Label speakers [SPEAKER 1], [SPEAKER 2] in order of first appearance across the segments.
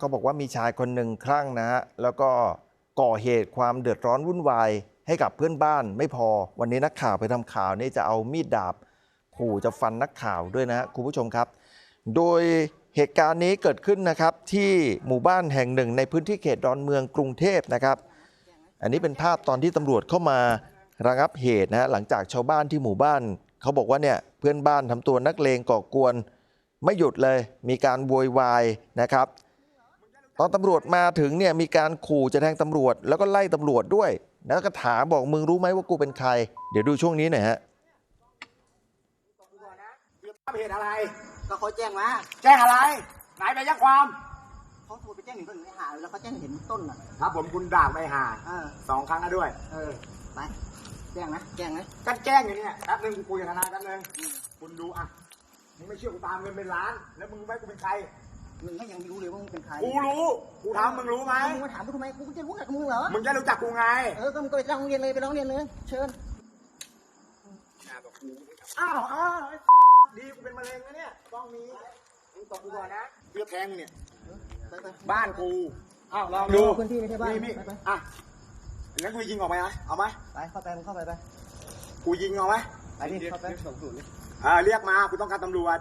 [SPEAKER 1] ก็บอกว่ามีชายคนหนึ่งคลั่งนะฮะ แล้วก็ก่อเหตุความเดือดร้อนวุ่นวาย ให้กับเพื่อนบ้านไม่พอ วันนี้นักข่าวไปทำข่าวนี่จะเอามีดดาบขู่จะฟันนักข่าวด้วยนะฮะคุณผู้ชมครับ โดยเหตุการณ์นี้เกิดขึ้นนะครับที่หมู่บ้านแห่งหนึ่ง ในพื้นที่เขตดอนเมืองกรุงเทพนะครับ อันนี้เป็นภาพตอนที่ตำรวจเข้ามาระงับเหตุนะฮะหลังจากชาวบ้านที่หมู่บ้าน เขาบอกว่าเนี่ยเพื่อนบ้านทำตัวนักเลงก่อกวน ไม่หยุดเลย มีการโวยวายนะครับ ตอนตำรวจมาถึงเนี่ยมีการขู่จะแทงตำรวจ แล้วก็ไล่ตำรวจด้วย แล้วก็ถามบอกมึงรู้ไหมว่ากูเป็นใคร เดี๋ยวดูช่วงนี้หน่อยฮะ
[SPEAKER 2] คือภาพเหตุอะไร
[SPEAKER 3] ก็เขาแจ้งมา
[SPEAKER 2] แจ้งอะไร ไหนไปแจ้งความ
[SPEAKER 3] เขาโทรไปแจ้งเห็นต้นไม่หาแล้วเขาแจ้งเห็นต้นอะ
[SPEAKER 2] ครับ ผมคุณด่างไม่หา
[SPEAKER 3] เออ
[SPEAKER 2] สองครั้งแล้วด้วย
[SPEAKER 3] เออไปแจ้งนะแจ้งนะ
[SPEAKER 2] ก็แจ้งอยู่เนี่ยแป๊บนึงกูคุยกับทนายแป๊บนึงคุณดูอะมึงไม่เชื่อกูตามเงินเป็นล้าน แล้วมึงรู้ไหมกูเป็นใคร
[SPEAKER 3] มึงก็ยังไม่รู้เลยว่ามึงเป็นใคร
[SPEAKER 2] กูรู้ กูทำมึงรู้ไหม
[SPEAKER 3] มึงมาถามกูทำไม กูจะรู้จักมึงเหรอ
[SPEAKER 2] มึงจะรู้จักกูไง
[SPEAKER 3] เออ ก็มึงก็ไปร้องเรียนเลย ไปร้องเรียนเลย เชิญ
[SPEAKER 2] อ้าวอ้าวไอ้ดีกูเป็นมะเร็งนะเนี่ยต้องมีมึงตบกูก่อนนะเพื่อแทงเนี่ย
[SPEAKER 3] ไปไป
[SPEAKER 2] บ้านกู อ้าวลองดู
[SPEAKER 3] พื้นที่ไม่ใช่บ้าน
[SPEAKER 2] มี
[SPEAKER 3] ไปไป
[SPEAKER 2] อะงั้นกูยิงออกไปนะเอาไหม
[SPEAKER 3] ไป เข้าไปมึงเข้าไปไป
[SPEAKER 2] กูยิงเอาไหม
[SPEAKER 3] ไปดิเข้าไปส่งศูนย์
[SPEAKER 2] อ่า เรียกมา กูต้องการตำรวจ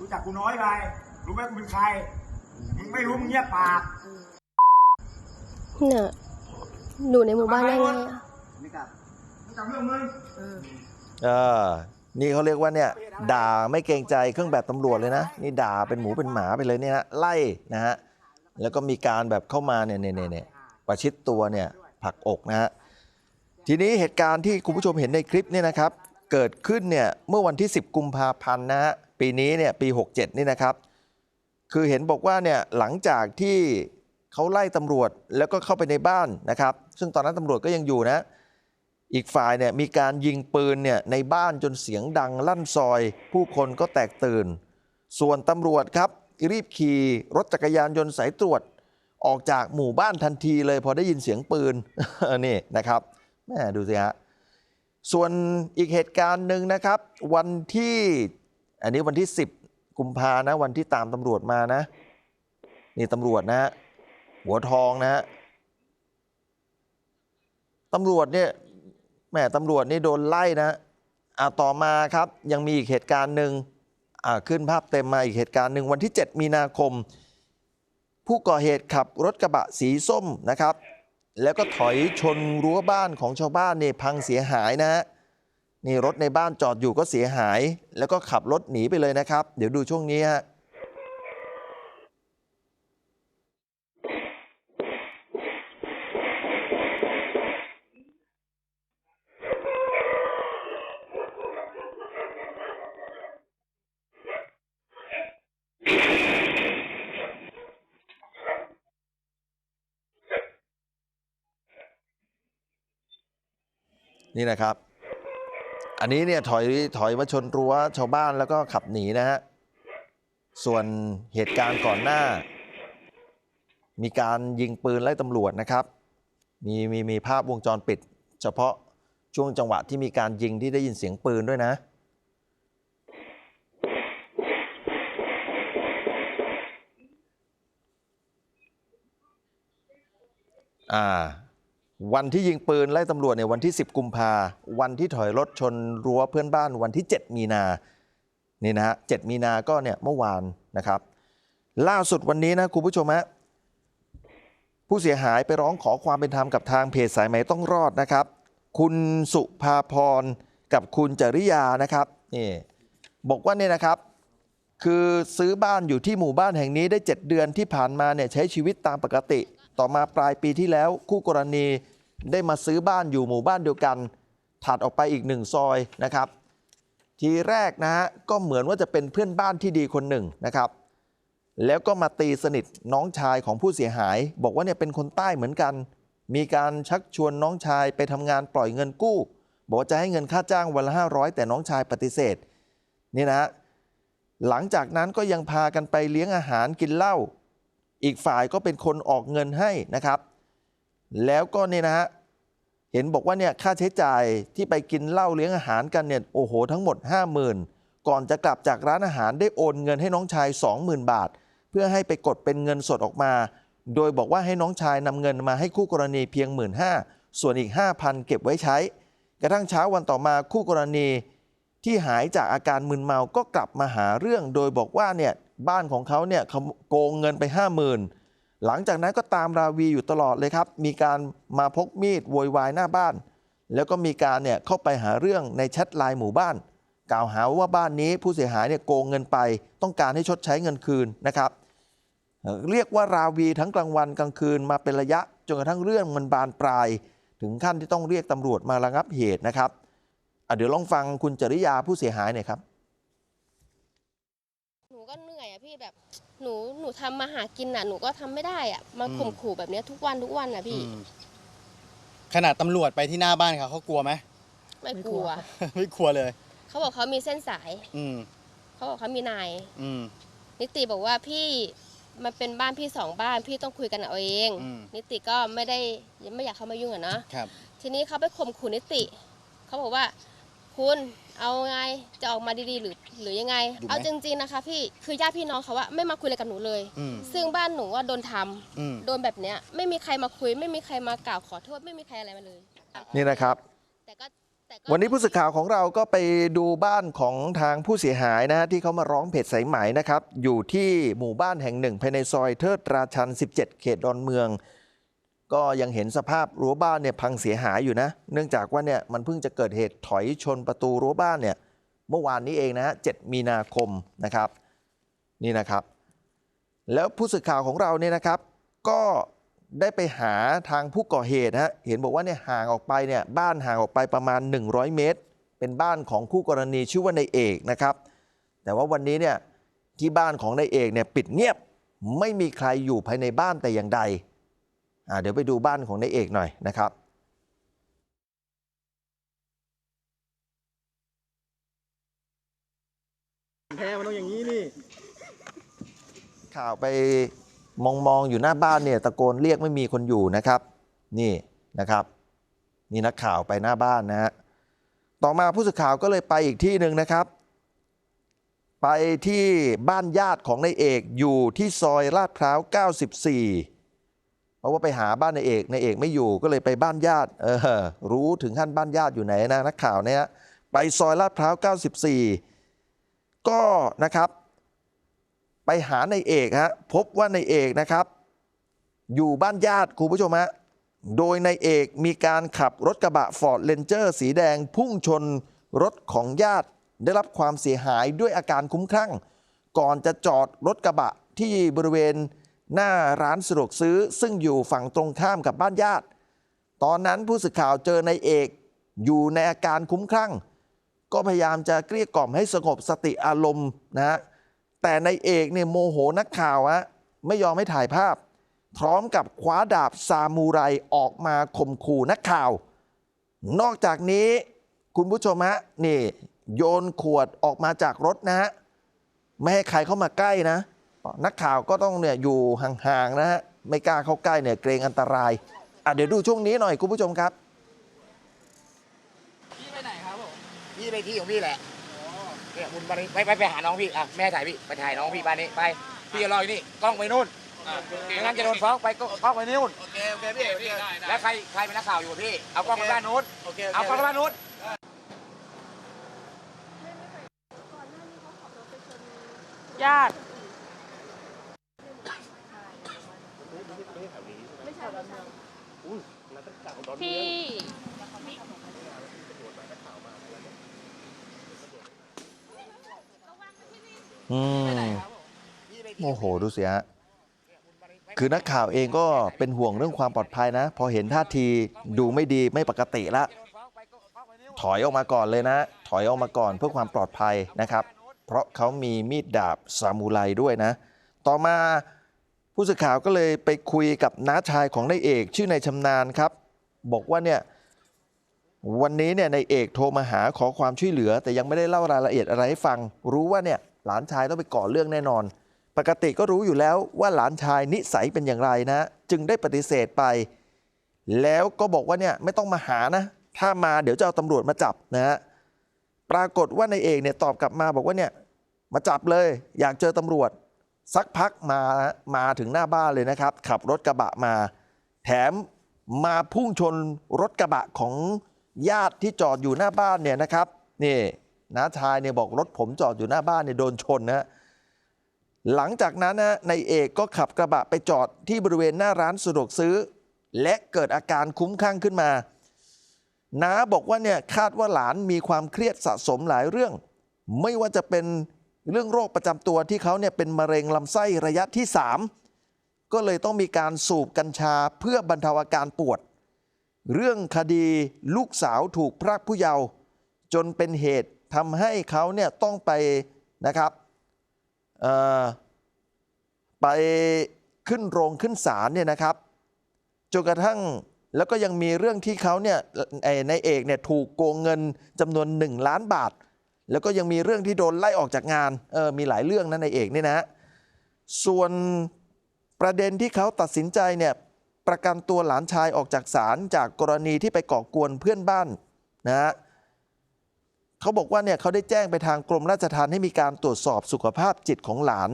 [SPEAKER 2] รู้จักกูน้อยไป รู้ไหมกูเป็นใคร มึงไม่รู้มึงเงียบปาก
[SPEAKER 4] เนี่ยหนูในหมู่บ้านได้ไงอะ
[SPEAKER 3] ไม่กลับ
[SPEAKER 2] รู้จักเรื่องมึง
[SPEAKER 3] เออ
[SPEAKER 1] เออ นี่เขาเรียกว่าเนี่ย ด่าไม่เกรงใจเครื่องแบบตำรวจเลยนะ นี่ด่าเป็นหมูเป็นหมาไปเลยเนี่ยนะไล่นะฮะ แล้วก็มีการแบบเข้ามาเนี่ยเนี่ยเนี่ยเนี่ยประชิดตัวเนี่ยผลักอกนะฮะ ทีนี้เหตุการณ์ที่คุณผู้ชมเห็นในคลิปเนี่ยนะครับ เกิดขึ้นเนี่ยเมื่อวันที่ 10 กุมภาพันธ์นะฮะ ปีนี้เนี่ยปี 67 นี่นะครับ คือเห็นบอกว่าเนี่ยหลังจากที่เขาไล่ตำรวจแล้วก็เข้าไปในบ้านนะครับ ซึ่งตอนนั้นตำรวจก็ยังอยู่นะ อีกฝ่ายเนี่ยมีการยิงปืนเนี่ยในบ้านจนเสียงดังลั่นซอย ผู้คนก็แตกตื่น ส่วนตำรวจครับ รีบขี่รถจักรยานยนต์สายตรวจ ออกจากหมู่บ้านทันทีเลย พอได้ยินเสียงปืนนี่นะครับแม่ดูสิฮะส่วนอีกเหตุการณ์หนึ่งนะครับ วันที่อันนี้วันที่ 10 กุมภานะวันที่ตามตำรวจมานะ นี่ตำรวจนะฮะหัวทองนะฮะตำรวจเนี่ยแหมตำรวจนี่โดนไล่นะอ่าต่อมาครับยังมีอีกเหตุการณ์หนึ่งอ่าขึ้นภาพเต็มมาอีกเหตุการณ์หนึ่งวันที่ 7 มีนาคม ผู้ก่อเหตุขับรถกระบะสีส้มนะครับ แล้วก็ถอยชนรั้วบ้านของชาวบ้านเนี่ยพังเสียหายนะฮะ นี่รถในบ้านจอดอยู่ก็เสียหาย แล้วก็ขับรถหนีไปเลยนะครับ เดี๋ยวดูช่วงนี้ฮะนี่นะครับ อันนี้เนี่ยถอยถอยมาชนรั้วชาวบ้านแล้วก็ขับหนีนะฮะ ส่วนเหตุการณ์ก่อนหน้า มีการยิงปืนไล่ตำรวจนะครับ มีมีมีภาพวงจรปิด เฉพาะช่วงจังหวะที่มีการยิงที่ได้ยินเสียงปืนด้วยนะอ่า วันที่ยิงปืนไล่ตำรวจเนี่ยวันที่ 10 กุมภาวันที่ถอยรถชนรั้วเพื่อนบ้านวันที่ 7 มีนานี่นะฮะ7มีนาก็เนี่ยเมื่อวานนะครับ ล่าสุดวันนี้นะคุณผู้ชมฮะผู้เสียหายไปร้องขอความเป็นธรรมกับทางเพจสายไหมต้องรอดนะครับ คุณสุภาพรกับคุณจริยานะครับนี่บอกว่าเนี่ยนะครับ คือซื้อบ้านอยู่ที่หมู่บ้านแห่งนี้ได้ 7 เดือนที่ผ่านมาเนี่ยใช้ชีวิตตามปกติ ต่อมาปลายปีที่แล้วคู่กรณี ได้มาซื้อบ้านอยู่หมู่บ้านเดียวกัน ถัดออกไปอีกหนึ่งซอยนะครับ ทีแรกนะฮะก็เหมือนว่าจะเป็นเพื่อนบ้านที่ดีคนหนึ่งนะครับ แล้วก็มาตีสนิทน้องชายของผู้เสียหาย บอกว่าเนี่ยเป็นคนใต้เหมือนกัน มีการชักชวนน้องชายไปทำงานปล่อยเงินกู้ บอกว่าจะให้เงินค่าจ้างวันละ500 แต่น้องชายปฏิเสธนี่นะฮะหลังจากนั้นก็ยังพากันไปเลี้ยงอาหารกินเหล้าอีกฝ่ายก็เป็นคนออกเงินให้นะครับ แล้วก็เนี่ยนะฮะเห็นบอกว่าเนี่ยค่าใช้จ่ายที่ไปกินเหล้าเลี้ยงอาหารกันเนี่ยโอ้โห ทั้งหมด 50,000 ก่อนจะกลับจากร้านอาหารได้โอนเงินให้น้องชาย 20,000 บาท เพื่อให้ไปกดเป็นเงินสดออกมา โดยบอกว่าให้น้องชายนำเงินมาให้คู่กรณีเพียง 1 5ื่นส่วนอีก 5,000 เก็บไว้ใช้ กระทั่งเช้าวันต่อมาคู่กรณีที่หายจากอาการมึนเมาก็กลับมาหาเรื่อง โดยบอกว่าเนี่ยบ้านของเขาเนี่ยโมโกงเงินไป 50,000 หลังจากนั้นก็ตามราวีอยู่ตลอดเลยครับ มีการมาพกมีดโวยวายหน้าบ้าน แล้วก็มีการเนี่ยเข้าไปหาเรื่องในแชทไลน์หมู่บ้าน กล่าวหาว่าบ้านนี้ผู้เสียหายเนี่ยโกงเงินไป ต้องการให้ชดใช้เงินคืนนะครับ เรียกว่าราวีทั้งกลางวันกลางคืนมาเป็นระยะจนกระทั่งเรื่องมันบานปลาย ถึงขั้นที่ต้องเรียกตำรวจมาระงับเหตุนะครับเดี๋ยวลองฟังคุณจริยาผู้เสียหายหน่อยครับ
[SPEAKER 4] หนูก็เหนื่อยอะพี่แบบ หนูหนูทำมาหากินอะหนูก็ทำไม่ได้อะมา
[SPEAKER 5] อืม
[SPEAKER 4] ข่มขู่แบบเนี้ยทุกวันทุกวันอะพี่
[SPEAKER 5] อืมขนาดตำรวจไปที่หน้าบ้านเขาเขากลัวไหม
[SPEAKER 4] ไม่กลัว
[SPEAKER 5] ไม่กลัวเลย
[SPEAKER 4] เขาบอกเขามีเส้นสาย
[SPEAKER 5] อืม
[SPEAKER 4] เขาบอกเขามีนาย
[SPEAKER 5] อืม
[SPEAKER 4] นิติบอกว่าพี่มันเป็นบ้านพี่สองบ้านพี่ต้องคุยกันเอาเอง
[SPEAKER 5] อืม
[SPEAKER 4] นิติก็ไม่ได้ยังไม่อยากเข้ามายุ่งอะเนาะ
[SPEAKER 5] ครับ
[SPEAKER 4] ทีนี้เขาไปข่มขู่นิติ เขาบอกว่า คุณเอาไงจะออกมาดีๆหรือหรือยังไง
[SPEAKER 5] ดูไหม
[SPEAKER 4] เอาจริงๆนะคะพี่คือญาติพี่น้องเขาว่าไม่มาคุยอะไรกับหนูเลย
[SPEAKER 5] อืม
[SPEAKER 4] ซึ่งบ้านหนูว่าโดนทำ
[SPEAKER 5] อืม
[SPEAKER 4] โดนแบบเนี้ยไม่มีใครมาคุย ไม่มีใครมากล่าวขอโทษไม่มีใครอะไรมาเลย
[SPEAKER 1] นี่นะครับ
[SPEAKER 4] แต่ก็แต่ก็
[SPEAKER 1] วันนี้ผู้สื่อข่าวของเราก็ไปดูบ้านของทางผู้เสียหายนะฮะที่เขามาร้องเพจสายไหมนะครับ อยู่ที่หมู่บ้านแห่งหนึ่งภายในซอยเทิดราชัน 17 เขตดอนเมือง ก็ยังเห็นสภาพรั้วบ้านเนี่ยพังเสียหายอยู่นะ เนื่องจากว่าเนี่ยมันเพิ่งจะเกิดเหตุถอยชนประตูรั้วบ้านเนี่ยเมื่อวานนี้เองนะฮะ7มีนาคมนะครับนี่นะครับ แล้วผู้สื่อข่าวของเราเนี่ยนะครับ ก็ได้ไปหาทางผู้ก่อเหตุนะฮะเห็นบอกว่าเนี่ยห่างออกไปเนี่ยบ้านห่างออกไปประมาณ 100 เมตร เป็นบ้านของคู่กรณีชื่อว่านายเอกนะครับ แต่ว่าวันนี้เนี่ยที่บ้านของนายเอกเนี่ยปิดเงียบไม่มีใครอยู่ภายในบ้านแต่อย่างใด เดี๋ยวไปดูบ้านของนายเอกหน่อยนะครับ
[SPEAKER 3] แพ้มันต้องอย่างนี้นี่
[SPEAKER 1] ข่าวไปมองมองๆอยู่หน้าบ้านเนี่ยตะโกนเรียกไม่มีคนอยู่นะครับ นี่นะครับ นี่นักข่าวไปหน้าบ้านนะฮะต่อมาผู้สื่อข่าวก็เลยไปอีกที่หนึ่งนะครับ ไปที่บ้านญาติของนายเอกอยู่ที่ซอยลาดพร้าว 94 เพราะว่าไปหาบ้านนายเอกนายเอกไม่อยู่ก็เลยไปบ้านญาติเออรู้ถึงขั้นบ้านญาติอยู่ไหนนะนักข่าวเนี่ยไปซอยลาดพร้าว 94 ก็นะครับ ไปหาในายเอกฮะพบว่าในายเอกนะครับ อยู่บ้านญาติคุณผู้ชมฮะโดยในายเอกมีการขับรถกระบะฟอร์ดเ a นเจอร์สีแดงพุ่งชนรถของญาติได้รับความเสียหายด้วยอาการคุ้มคลั่ง ก่อนจะจอดรถกระบะที่บริเวณ หน้าร้านสะดวกซื้อซึ่งอยู่ฝั่งตรงข้ามกับบ้านญาติ ตอนนั้นผู้สื่อข่าวเจอนายเอกอยู่ในอาการคุ้มคลั่ง ก็พยายามจะเกลี้ยกล่อมให้สงบสติอารมณ์นะฮะแต่ในายเอกเนี่ยโมโหนักข่าวฮะไม่ยอมให้ถ่ายภาพ พร้อมกับคว้าดาบซามูไรออกมาข่มขู่นักข่าว นอกจากนี้คุณผู้ชมฮะนี่โยนขวดออกมาจากรถนะฮะไม่ให้ใครเข้ามาใกล้นะ นักข่าวก็ต้องเนี่ยอยู่ห่างๆนะฮะไม่กล้าเข้าใกล้เนี่ยเกรงอันตรายอะเดี๋ยวดูช่วงนี้หน่อยคุณผู้ชมครับ
[SPEAKER 2] พี่ไปที่ของพี่แหละเนี่ยคุณไปไปไปไปหาน้องพี่อะแม่ถ่ายพี่ไปถ่ายน้องพี่บ้านนี้ไปพี่จะรออยู่นี่กล้องไปนู่นไม่งั้นจะโดนฟ้องไปก็กล้องไปนู่น
[SPEAKER 6] โอเคโอเคพี่พี่ได้ได้
[SPEAKER 2] แล้วใครใครเป็นนักข่าวอยู่พี่เอากล้องไปบ้านนู้น
[SPEAKER 6] โอเค
[SPEAKER 2] เอากล้องไปบ้านนู้น
[SPEAKER 7] ญาติ ที่
[SPEAKER 1] อืมโอ้โห ดูสิฮะคือนักข่าวเองก็เป็นห่วงเรื่องความปลอดภัยนะ พอเห็นท่าทีดูไม่ดีไม่ปกติละ ถอยออกมาก่อนเลยนะ ถอยออกมาก่อนเพื่อความปลอดภัยนะครับ เพราะเขามีมีดดาบซามูไรด้วยนะ ต่อมา ผู้สื่อข่าวก็เลยไปคุยกับน้าชายของนายเอก ชื่อนายชำนาญครับ บอกว่าเนี่ยวันนี้เนี่ยนายเอกโทรมาหาขอความช่วยเหลือ แต่ยังไม่ได้เล่ารายละเอียดอะไรให้ฟัง รู้ว่าเนี่ยหลานชายต้องไปก่อเรื่องแน่นอน ปกติก็รู้อยู่แล้วว่าหลานชายนิสัยเป็นอย่างไรนะ จึงได้ปฏิเสธไป แล้วก็บอกว่าเนี่ยไม่ต้องมาหานะ ถ้ามาเดี๋ยวจะเอาตำรวจมาจับนะฮะปรากฏว่านายเอกเนี่ยตอบกลับมาบอกว่าเนี่ยมาจับเลย อยากเจอตำรวจ สักพักมามาถึงหน้าบ้านเลยนะครับ ขับรถกระบะมา แถมมาพุ่งชนรถกระบะของญาติที่จอดอยู่หน้าบ้านเนี่ยนะครับนี่น้าชายเนี่ยบอกรถผมจอดอยู่หน้าบ้านเนี่ยโดนชนนะหลังจากนั้นนะในเอกก็ขับกระบะไปจอดที่บริเวณหน้าร้านสะดวกซื้อ และเกิดอาการคุ้มคลั่งขึ้นมาน้าบอกว่าเนี่ยคาดว่าหลานมีความเครียดสะสมหลายเรื่อง ไม่ว่าจะเป็น เรื่องโรคประจำตัวที่เขาเนี่ยเป็นมะเร็งลำไส้ระยะที่ 3 ก็เลยต้องมีการสูบกัญชาเพื่อบรรเทาอาการปวด เรื่องคดีลูกสาวถูกพรากผู้เยาว์จนเป็นเหตุทำให้เขาเนี่ยต้องไปนะครับไปขึ้นโรงขึ้นศาลเนี่ยนะครับจนกระทั่งแล้วก็ยังมีเรื่องที่เขาเนี่ยในเอกเนี่ยถูกโกงเงินจำนวน 1 ล้านบาท แล้วก็ยังมีเรื่องที่โดนไล่ออกจากงานเออมีหลายเรื่องนะในเอกเนี่ยนะ ส่วนประเด็นที่เขาตัดสินใจเนี่ยประกันตัวหลานชายออกจากศาลจากกรณีที่ไปก่อกวนเพื่อนบ้านนะฮะเขาบอกว่าเนี่ยเขาได้แจ้งไปทางกรมราชทัณฑ์ให้มีการตรวจสอบสุขภาพจิตของหลาน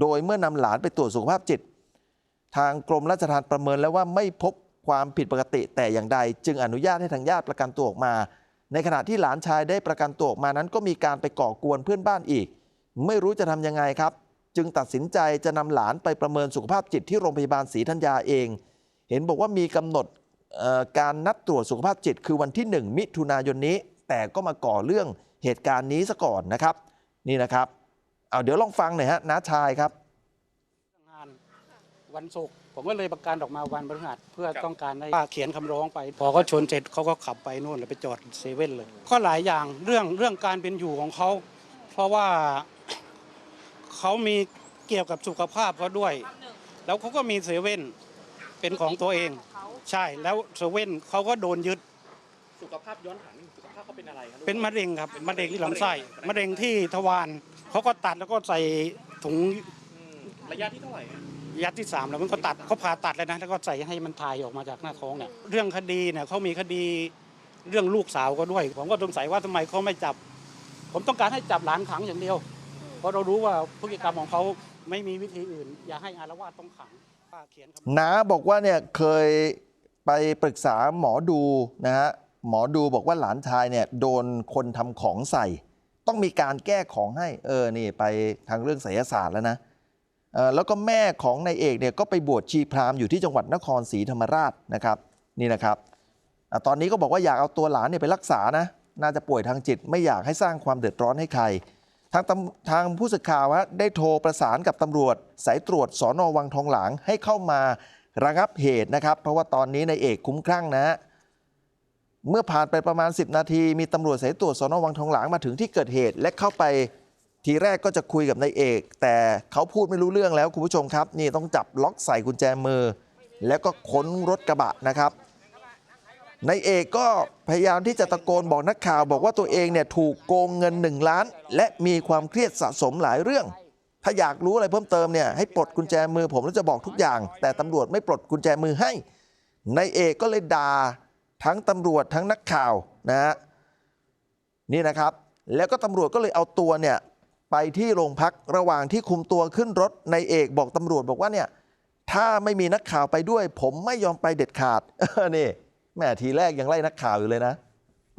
[SPEAKER 1] โดยเมื่อนำหลานไปตรวจสุขภาพจิต ทางกรมราชทัณฑ์ประเมินแล้วว่าไม่พบความผิดปกติแต่อย่างใด จึงอนุญาตให้ทางญาติประกันตัวออกมา ในขณะที่หลานชายได้ประกันตัวออกมานั้นก็มีการไปก่อกวนเพื่อนบ้านอีก ไม่รู้จะทำยังไงครับ จึงตัดสินใจจะนำหลานไปประเมินสุขภาพจิตที่โรงพยาบาลศรีธัญญาเอง เห็นบอกว่ามีกำหนดการนัดตรวจสุขภาพจิต คือวันที่ 1 มิถุนายนนี้ แต่ก็มาก่อเรื่องเหตุการณ์นี้ซะก่อนนะครับ นี่นะครับ เอาเดี๋ยวลองฟังหน่อยฮะน้าชายครับ
[SPEAKER 6] วันศุกร์ผมก็เลยประกันออกมาวันพฤหัสเพื่อต้องการให้ป้าเขียนคำร้องไป พอเขาชนเสร็จเขาก็ขับไปนู่นแล้วไปจอดเซเว่นเลย ก็หลายอย่างเรื่องเรื่องการเป็นอยู่ของเขา เพราะว่าเขามีเกี่ยวกับสุขภาพเขาด้วย แล้วเขาก็มีเซเว่นเป็นของตัวเอง ใช่แล้วเซเว่นเขาก็โดนยึด
[SPEAKER 3] สุขภาพย้อนถามนิดนึงสุขภาพเขาเป็นอะไรครับ
[SPEAKER 6] เป็นมะเร็งครับมะเร็งที่ลำไส้มะเร็งที่ทวารเขาก็ตัดแล้วก็ใส่ถุง
[SPEAKER 3] อืมระยะที่เท่าไหร่ฮะ
[SPEAKER 6] ยัดที่สามแล้วมันก็ตัดเขาผ่าตัดเลยนะแล้วก็ใส่ให้มันทายออกมาจากหน้าท้องเนี่ยเรื่องคดีเนี่ยเขามีคดีเรื่องลูกสาวก็ด้วย ผมก็สงสัยว่าทำไมเขาไม่จับ ผมต้องการให้จับหลานขังอย่างเดียว เพราะเรารู้ว่าพฤติกรรมของเขาไม่มีวิธีอื่น อย่าให้อารวาสต้องขังป้าเขียนคำ
[SPEAKER 1] น้าบอกว่าเนี่ยเคยไปปรึกษาหมอดูนะฮะหมอดูบอกว่าหลานชายเนี่ยโดนคนทำของใส่ ต้องมีการแก้ของให้เออนี่ไปทางเรื่องไสยศาสตร์แล้วนะ แล้วก็แม่ของนายเอกเนี่ยก็ไปบวชชีพราหมณ์อยู่ที่จังหวัดนครศรีธรรมราชนะครับนี่นะครับอตอนนี้ก็บอกว่าอยากเอาตัวหลานเนี่ยไปรักษานะน่าจะป่วยทางจิตไม่อยากให้สร้างความเดือดร้อนให้ใคร ทางทางผู้สื่อข่าวฮะได้โทรประสานกับตำรวจ สายตรวจสอนอวังทองหลางให้เข้ามาระงับเหตุนะครับ เพราะว่าตอนนี้นายเอกคุ้มคลั่งนะฮะเมื่อผ่านไปประมาณ 10 นาที มีตำรวจสายตรวจสอนอวังทองหลางมาถึงที่เกิดเหตุ และเข้าไป ทีแรกก็จะคุยกับนายเอก แต่เขาพูดไม่รู้เรื่องแล้วคุณผู้ชมครับ นี่ต้องจับล็อกใส่กุญแจมือ แล้วก็ค้นรถกระบะนะครับนายเอกก็พยายามที่จะตะโกนบอกนักข่าว บอกว่าตัวเองเนี่ยถูกโกงเงิน 1 ล้าน และมีความเครียดสะสมหลายเรื่อง ถ้าอยากรู้อะไรเพิ่มเติมเนี่ยให้ปลดกุญแจมือผมแล้วจะบอกทุกอย่าง แต่ตำรวจไม่ปลดกุญแจมือให้นายเอกก็เลยด่าทั้งตำรวจทั้งนักข่าวนะฮะนี่นะครับ แล้วก็ตำรวจก็เลยเอาตัวเนี่ย ไปที่โรงพักระหว่างที่คุมตัวขึ้นรถนายเอกบอกตำรวจบอกว่าเนี่ยถ้าไม่มีนักข่าวไปด้วย ผมไม่ยอมไปเด็ดขาดนี่แม่ทีแรกยังไล่นักข่าวอยู่เลยนะ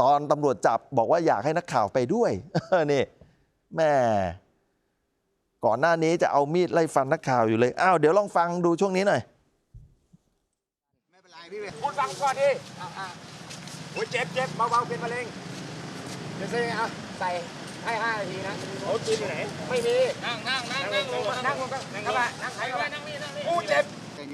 [SPEAKER 1] ตอนตำรวจจับบอกว่าอยากให้นักข่าวไปด้วยนี่แม่ก่อนหน้านี้จะเอามีดไล่ฟันนักข่าวอยู่เลยอ้าวเดี๋ยวลองฟังดูช่วงนี้หน่อย
[SPEAKER 2] ไม่เป็นไรพี่เพูดฟังก่อนดิอะอะโอ้ยเจ็บเจ็บเบาๆเป็นมะเร็งเดี๋ยวใส่อะใส่ ให้ห้านาทีนะโอ้จีนอยู่ไหน ไม่มี นั่งนั่งนั่งนั่งลงนั่งลงก็นั่งมานั่งใครก็ได้นั่งนี่นั่งนี่พูดเจ็บ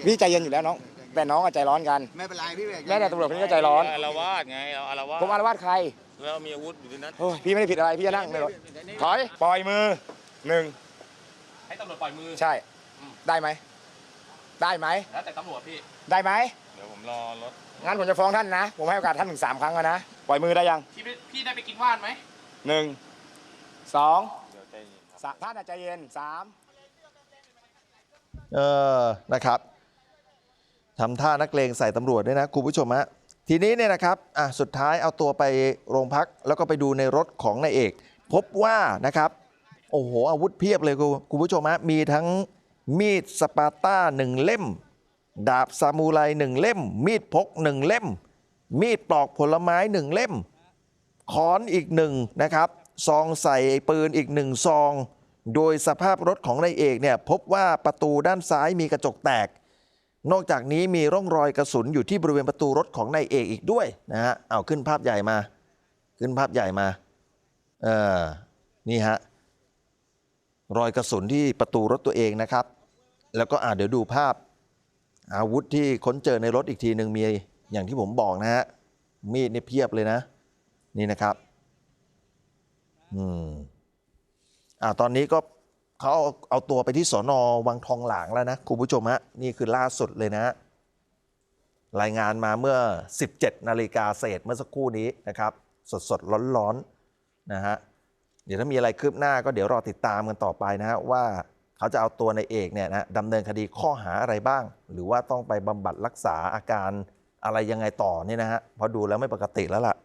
[SPEAKER 2] พี่ใจเย็นอยู่แล้วน้องแต่น้องอะใจร้อนกัน
[SPEAKER 8] ไม่เป็นไรพี่เบก
[SPEAKER 2] แม่แต่ตำรวจคนนี้ก็ใจร้อน
[SPEAKER 3] อารวาสไงเราอารวาส
[SPEAKER 2] ผมอารวาสใคร
[SPEAKER 3] แล้วมีอาวุธอยู่ในนั้น
[SPEAKER 2] โอ้ยพี่ไม่ได้ผิดอะไรพี่จะนั่งในรถถอยปล่อยมือหนึ่ง
[SPEAKER 3] ให้ตำรวจปล่อยมือ
[SPEAKER 2] ใช่ ได้ไหมได้ไหม
[SPEAKER 3] แล้วแต่ตำรวจพี่
[SPEAKER 2] ได้ไหม
[SPEAKER 3] เดี๋ยวผมรอรถ
[SPEAKER 2] งั้นผมจะฟ้องท่านนะ ผมให้โอกาสท่านถึงสามครั้งแล้วนะปล่อยมือได้ยัง
[SPEAKER 3] พี่พี่ได้ไปกินว่านไหม
[SPEAKER 2] หนึ่ง สอง
[SPEAKER 3] เดี๋ยวใจเย็นครับ
[SPEAKER 2] สามท่านอะใจเย็นสาม
[SPEAKER 1] เออนะครับทำท่านักเลงใส่ตำรวจด้วยนะคุณผู้ชมฮะทีนี้เนี่ยนะครับอะสุดท้ายเอาตัวไปโรงพักแล้วก็ไปดูในรถของนายเอก พบว่านะครับ โอ้โห อาวุธเพียบเลยคุณคุณผู้ชมฮะมีทั้งมีดสปาร์ต้าหนึ่งเล่ม ดาบซามูไรหนึ่งเล่ม มีดพกหนึ่งเล่ม มีดปลอกผลไม้หนึ่งเล่ม ค้อนอีกหนึ่งนะครับ ซองใส่ปืนอีกหนึ่งซอง โดยสภาพรถของนายเอกเนี่ยพบว่าประตูด้านซ้ายมีกระจกแตก นอกจากนี้มีร่องรอยกระสุนอยู่ที่บริเวณประตูรถของนายเอกอีกด้วยนะฮะเอาขึ้นภาพใหญ่มา ขึ้นภาพใหญ่มาเออนี่ฮะรอยกระสุนที่ประตูรถตัวเองนะครับ แล้วก็อ่าเดี๋ยวดูภาพ อาวุธที่ค้นเจอในรถอีกทีหนึ่งมีอย่างที่ผมบอกนะฮะมีดเนี่ยเพียบเลยนะ นี่นะครับ อืมอ่าตอนนี้ก็เขาเอาเอาตัวไปที่สอนอวังทองหลางแล้วนะคุณผู้ชมฮะนี่คือล่าสุดเลยนะรายงานมาเมื่อ 17 นาฬิกาเศษเมื่อสักครู่นี้นะครับ สดสดร้อนร้อนๆนะฮะเดี๋ยวถ้ามีอะไรคืบหน้าก็เดี๋ยวรอติดตามกันต่อไปนะฮะว่าเขาจะเอาตัวในเอกเนี่ยนะดำเนินคดีข้อหาอะไรบ้าง หรือว่าต้องไปบำบัดรักษาอาการอะไรยังไงต่อเนี่ยนะฮะเพราะดูแล้วไม่ปกติแล้วล่ะ